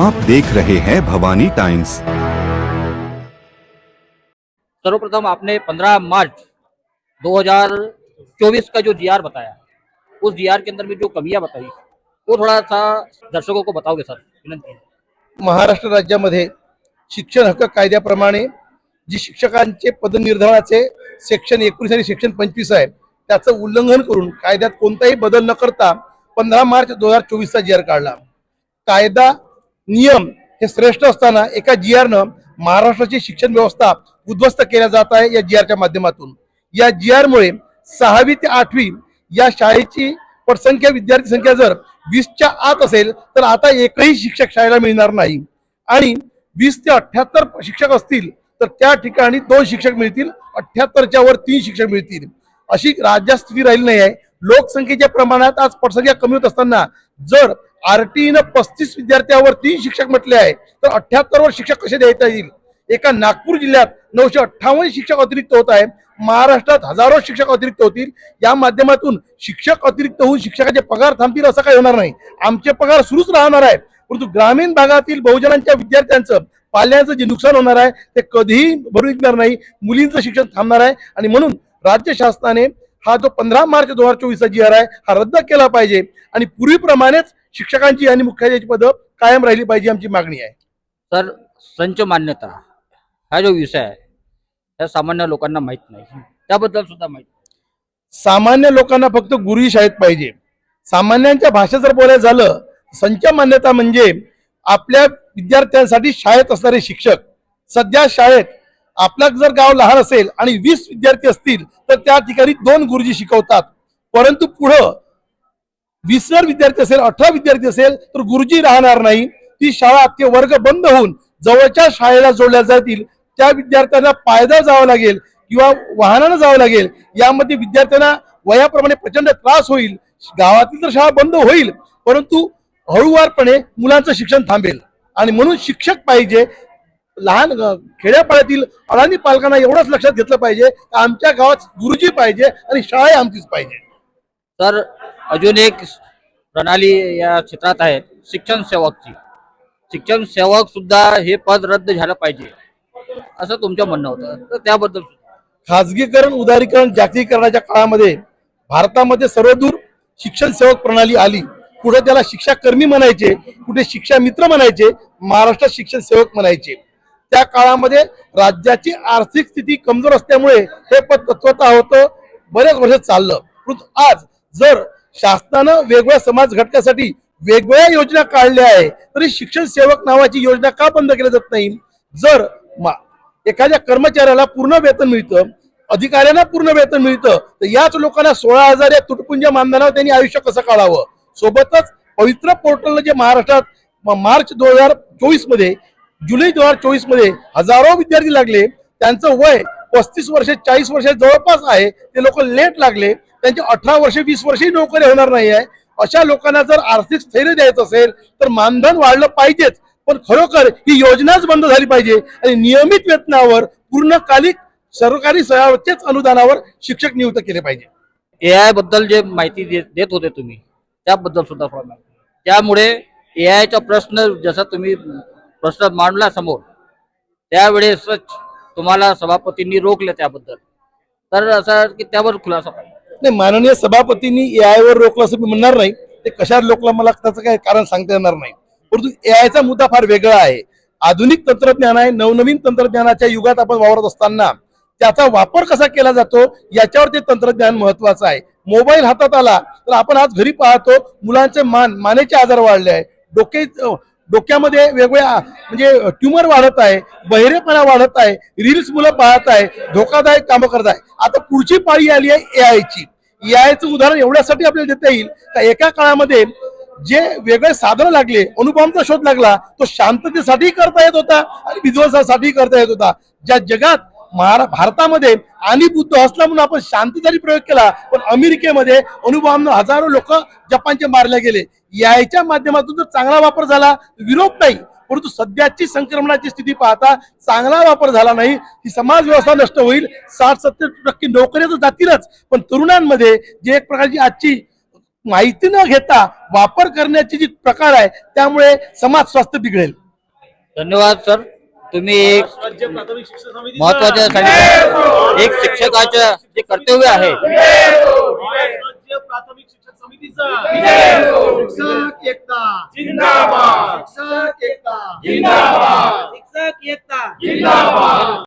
आप देख रहे हैं भवानी टाइम्स। सर्वप्रथम आपने 15 मार्च 2024 का जो जीआर बताया उस जीआर के अंदर में जो कमियां बताई वो थोड़ा सा दर्शकों को बताओगे सर विनंती महाराष्ट्र राज्यामध्ये शिक्षण हक्क कायद्याप्रमाणे जी शिक्षकांचे पदनिर्धारणाचे सेक्शन एकोणीस आणि सेक्शन पंचवीस आहे त्याचं उल्लंघन करून कायद्यात कोणताही बदल न करता पंधरा मार्च दोन हजार चोवीसचा जी आर काढला. कायदा नियम हे श्रेष्ठ असताना एका जी आरनं महाराष्ट्राची शिक्षण व्यवस्था उद्ध्वस्त केल्या जात आहे या जी आरच्या माध्यमातून. या जी आरमुळे सहावी ते आठवी या शाळेची पटसंख्या विद्यार्थी संख्या जर वीसच्या आत असेल तर आता एकही शिक्षक शाळेला मिळणार नाही. आणि वीस ते अठ्ठ्याहत्तर शिक्षक असतील तर त्या ठिकाणी दोन शिक्षक मिळतील अठ्ठ्याहत्तरच्या वर तीन शिक्षक मिळतील. अशी राज्यात स्थिती राहिली नाही आहे. लोकसंख्येच्या प्रमाणात आज पटसंख्या कमी होत असताना जर आरटीईनं पस्तीस विद्यार्थ्यावर तीन शिक्षक म्हटले आहे तर अठ्याहत्तरवर शिक्षक कसे देता येईल एका नागपूर जिल्ह्यात नऊशे अठ्ठावन्न शिक्षक अतिरिक्त होत आहे महाराष्ट्रात हजारो शिक्षक अतिरिक्त होतील. या माध्यमातून शिक्षक अतिरिक्त होऊन शिक्षकाचे पगार थांबतील असं काही होणार नाही. आमचे पगार सुरूच राहणार आहे परंतु ग्रामीण भागातील बहुजनांच्या विद्यार्थ्यांचं पाल्यांचं जे नुकसान होणार आहे ते कधीही भरून निघणार नाही. मुलींचं शिक्षण थांबणार आहे. आणि म्हणून राज्य शासनाने हा जो पंधरा मार्च दोन हजार चोवीसचा जी आर आहे हा रद्द केला पाहिजे. आणि पूर्वीप्रमाणेच शिक्षकांची आणि मुख्याध्याची पदं कायम राहिली पाहिजे आमची मागणी आहे. सर संच मान्यता हा जो विषय आहे त्या सामान्य लोकांना माहीत नाही. त्याबद्दल सुद्धा माहिती सामान्य लोकांना फक्त गुरुही शाळेत पाहिजे. सामान्यांच्या भाषेत जर बोलायचं झालं संच मान्यता म्हणजे आपल्या विद्यार्थ्यांसाठी शाळेत असणारे शिक्षक. सध्या शाळेत आपलं जर गाव लहान असेल आणि वीस विद्यार्थी असतील तर त्या ठिकाणी दोन गुरुजी शिकवतात. परंतु पुढं वीस जर विद्यार्थी असेल अठरा विद्यार्थी असेल तर गुरुजी राहणार नाही. ती शाळा ते वर्ग बंद होऊन जवळच्या शाळेला जोडल्या जातील. त्या विद्यार्थ्यांना पायदळ जावं लागेल किंवा वाहनानं जावं लागेल. यामध्ये विद्यार्थ्यांना वयाप्रमाणे प्रचंड त्रास होईल. गावातील तर शाळा बंद होईल परंतु हळूवारपणे मुलांचं शिक्षण थांबेल. आणि म्हणून शिक्षक पाहिजे. लहान खेड्यापाड्यातील अडाणी पालकांना एवढंच लक्षात घेतलं पाहिजे. की आमच्या गावात गुरुजी पाहिजे आणि शाळा आमचीच पाहिजे. तर अजून एक प्रणाली या क्षेत्रात आहे शिक्षण सेवकची. शिक्षण सेवक सुद्धा हे पद रद्द झालं पाहिजे असं तुमचं म्हणणं होतं. तर त्याबद्दल खाजगीकरण उदारीकरण जागतिकीकरणाच्या काळामध्ये भारतामध्ये सर्वदूर शिक्षण सेवक प्रणाली आली. कुठे त्याला शिक्षा कर्मी म्हणायचे कुठे शिक्षा मित्र म्हणायचे महाराष्ट्रात शिक्षण सेवक म्हणायचे. त्या काळामध्ये राज्याची आर्थिक स्थिती कमजोर असल्यामुळे हे पद तत्वता होतं बरेच वर्ष चाललं. परंतु आज जर शासनानं वेगवेगळ्या समाज घटकासाठी वेगवेगळ्या योजना काढल्या आहे. तरी शिक्षण सेवक नावाची योजना का बंद केली जात नाही? जर मा- एखाद्या कर्मचाऱ्याला पूर्ण वेतन मिळतं अधिकाऱ्यांना पूर्ण वेतन मिळतं तर याच लोकांना सोळा हजार या तुटपुंज मानधनावर त्यांनी आयुष्य कसं काढावं? सोबतच पवित्र पोर्टलनं जे महाराष्ट्रात मार्च दोन हजार चोवीसमध्ये जुलै दोन हजार चोवीसमध्ये हजारो विद्यार्थी लागले. त्यांचं वय पस्तीस वर्ष चाळीस वर्ष जवळपास आहे. ते लोक लेट लागले. त्यांची अठरा वर्ष वीस वर्षही नोकरी होणार नाही आहे अशा लोकांना जर आर्थिक स्थैर्य द्यायचं असेल तर मानधन वाढलं पाहिजेच. पण खरोखर ही योजनाच बंद झाली पाहिजे. आणि नियमित वेतनावर पूर्णकालिक सरकारी सहावतेच अनुदानावर शिक्षक नियुक्त केले पाहिजे. ए आयबद्दल जे माहिती देत होते तुम्ही त्याबद्दल सुद्धा थोडं त्यामुळे ए आयचा प्रश्न जसा तुम्ही प्रश्न मांडला समोर त्यावेळेसच तुम्हाला सभापतींनी रोखले त्याबद्दल. तर असं की त्यावर खुलासा पाहिजे. नाही माननीय सभापतींनी ए वर रोखलं असं मी म्हणणार नाही. ते कशावर रोखलं मला त्याचं काही कारण सांगता येणार नाही. परंतु ए आयचा मुद्दा फार वेगळा आहे. आधुनिक तंत्रज्ञान आहे नवनवीन तंत्रज्ञानाच्या युगात आपण वावरत असताना त्याचा वापर कसा केला जातो याच्यावर ते तंत्रज्ञान महत्वाचं आहे. मोबाईल हातात आला तर आपण आज घरी पाहतो मुलांचे मान मानेचे आजार वाढले आहे डोके डोक्यामध्ये वेगवेगळ्या म्हणजे ट्युमर वाढत आहे बहिरेपणा वाढत आहे रील्स मुलं पाहत आहे धोकादायक कामं करत आहे. आता पुढची पाळी आली आहे ए आयची ए आयचं उदाहरण एवढ्यासाठी आपल्याला देता येईल का एका काळामध्ये जे वेगळे साधनं लागले अनुपमचा शोध लागला तो शांततेसाठी करता येत होता आणि विध्वंसासाठी करता येत होता. ज्या जगात महारा भारतामध्ये आणि बुद्ध असला म्हणून आपण शांतीसाठी प्रयोग केला पण अमेरिकेमध्ये अनुभवानं हजारो लोक जपानचे मारले गेले. याच्या माध्यमातून जर चांगला वापर झाला विरोध नाही. परंतु सध्याची संक्रमणाची स्थिती पाहता चांगला वापर झाला नाही ही समाज व्यवस्था नष्ट होईल. साठ सत्तर टक्के नोकऱ्या तर जातीलच पण तरुणांमध्ये जे एक प्रकारची आजची माहिती न घेता वापर करण्याची जी प्रकार आहे त्यामुळे समाज स्वास्थ्य बिघडेल. धन्यवाद सर. तुम्ही एक राज्य प्राथमिक शिक्षण समितीचा महत्त्वाच्या सांगितलं एक शिक्षकाचं जे कर्तव्य आहे. राज्य प्राथमिक शिक्षण समितीचा शिक्षक एकता जिंदाबाद. शिक्षक एकता. जिंदाबाद. शिक्षक एकता. जिंदाबाद.